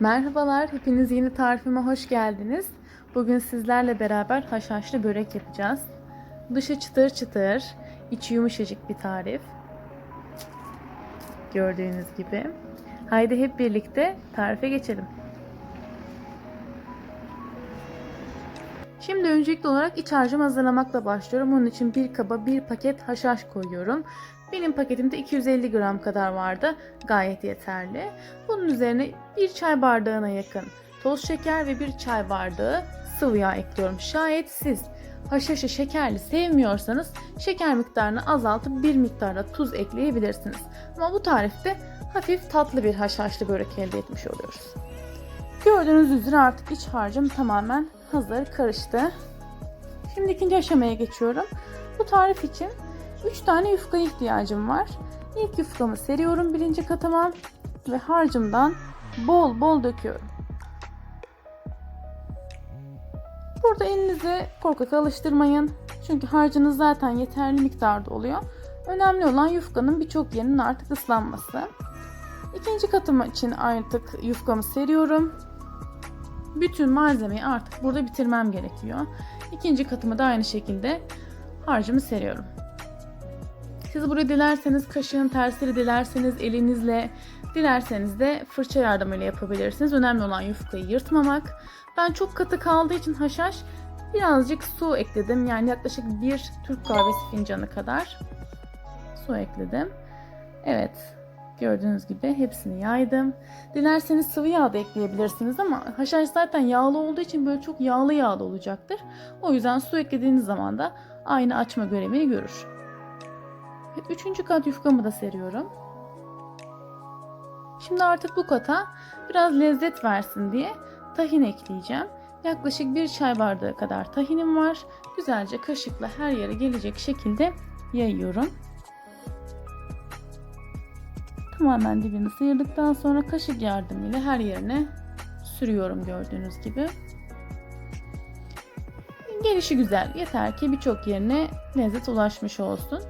Merhabalar, hepiniz yeni tarifime hoş geldiniz. Bugün sizlerle beraber haşhaşlı börek yapacağız. Dışı çıtır çıtır, içi yumuşacık bir tarif. Gördüğünüz gibi. Haydi hep birlikte tarife geçelim. Şimdi öncelikli olarak iç harcımı hazırlamakla başlıyorum. Onun için bir kaba bir paket haşhaş koyuyorum. Benim paketimde 250 gram kadar vardı. Gayet yeterli. Bunun üzerine bir çay bardağına yakın toz şeker ve bir çay bardağı sıvı yağ ekliyorum. Şayet siz haşhaşı şekerli sevmiyorsanız şeker miktarını azaltıp bir miktarda tuz ekleyebilirsiniz. Ama bu tarifte hafif tatlı bir haşhaşlı börek elde etmiş oluyoruz. Gördüğünüz üzere artık iç harcım tamamen hazır karıştı. Şimdi ikinci aşamaya geçiyorum. Bu tarif için 3 tane yufka ihtiyacım var. İlk yufkamı seriyorum birinci katıma ve harcımdan bol bol döküyorum. Burada elinizi korkak alıştırmayın. Çünkü harcınız zaten yeterli miktarda oluyor. Önemli olan yufkanın birçok yerinin artık ıslanması. İkinci katım için artık yufkamı seriyorum. Bütün malzemeyi artık burada bitirmem gerekiyor. İkinci katımı da aynı şekilde harcımı seriyorum. Siz burayı dilerseniz kaşığın tersiyle dilerseniz elinizle dilerseniz de fırça yardımıyla yapabilirsiniz. Önemli olan yufkayı yırtmamak. Ben çok katı kaldığı için haşhaş birazcık su ekledim. Yani yaklaşık bir Türk kahvesi fincanı kadar su ekledim. Evet gördüğünüz gibi hepsini yaydım. Dilerseniz sıvı yağ da ekleyebilirsiniz ama haşhaş zaten yağlı olduğu için böyle çok yağlı yağlı olacaktır. O yüzden su eklediğiniz zaman da aynı açma görevini görür. Üçüncü kat yufkamı da seriyorum. Şimdi artık bu kata biraz lezzet versin diye tahin ekleyeceğim. Yaklaşık bir çay bardağı kadar tahinim var. Güzelce kaşıkla her yere gelecek şekilde yayıyorum. Tamamen dibini sıyırdıktan sonra kaşık yardımıyla her yerine sürüyorum gördüğünüz gibi. Gelişi güzel. Yeter ki birçok yerine lezzet ulaşmış olsun.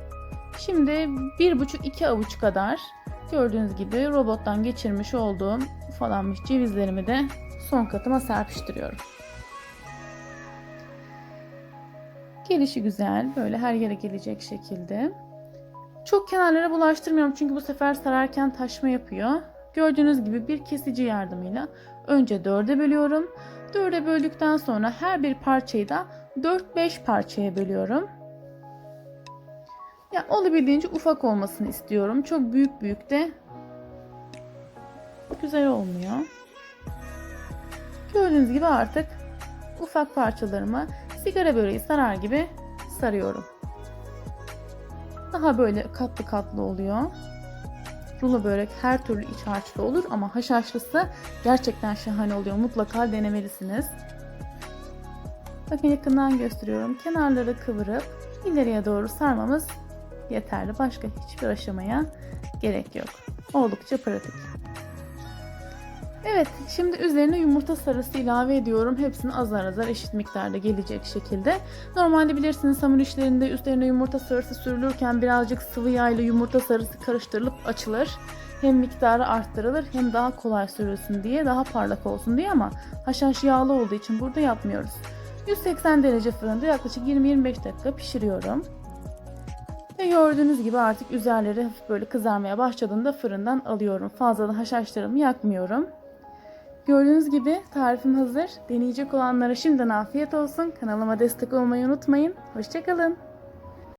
Şimdi 1,5-2 avuç kadar gördüğünüz gibi robottan geçirmiş olduğum ufalanmış cevizlerimi de son katıma serpiştiriyorum. Gelişi güzel. Böyle her yere gelecek şekilde. Çok kenarlara bulaştırmıyorum çünkü bu sefer sararken taşma yapıyor. Gördüğünüz gibi bir kesici yardımıyla önce dörde bölüyorum. Dörde böldükten sonra her bir parçayı da 4-5 parçaya bölüyorum. Ya olabildiğince ufak olmasını istiyorum. Çok büyük büyük de güzel olmuyor. Gördüğünüz gibi artık ufak parçalarımı sigara böreği sarar gibi sarıyorum. Daha böyle katlı katlı oluyor. Rulo börek her türlü iç harçlı olur ama haşhaşlısı gerçekten şahane oluyor. Mutlaka denemelisiniz. Bakın yakından gösteriyorum. Kenarları kıvırıp ileriye doğru sarmamız yeterli. Başka hiçbir aşamaya gerek yok. Oldukça pratik. Evet, şimdi üzerine yumurta sarısı ilave ediyorum. Hepsini azar azar eşit miktarda gelecek şekilde. Normalde bilirsiniz hamur işlerinde üzerine yumurta sarısı sürülürken birazcık sıvı yağ ile yumurta sarısı karıştırılıp açılır. Hem miktarı arttırılır hem daha kolay sürülsün diye, daha parlak olsun diye ama haşhaş yağlı olduğu için burada yapmıyoruz. 180 derece fırında yaklaşık 20-25 dakika pişiriyorum. Ve gördüğünüz gibi artık üzerleri hafif böyle kızarmaya başladığında fırından alıyorum. Fazla da haşhaşlarımı yakmıyorum. Gördüğünüz gibi tarifim hazır. Deneyecek olanlara şimdiden afiyet olsun. Kanalıma destek olmayı unutmayın. Hoşçakalın.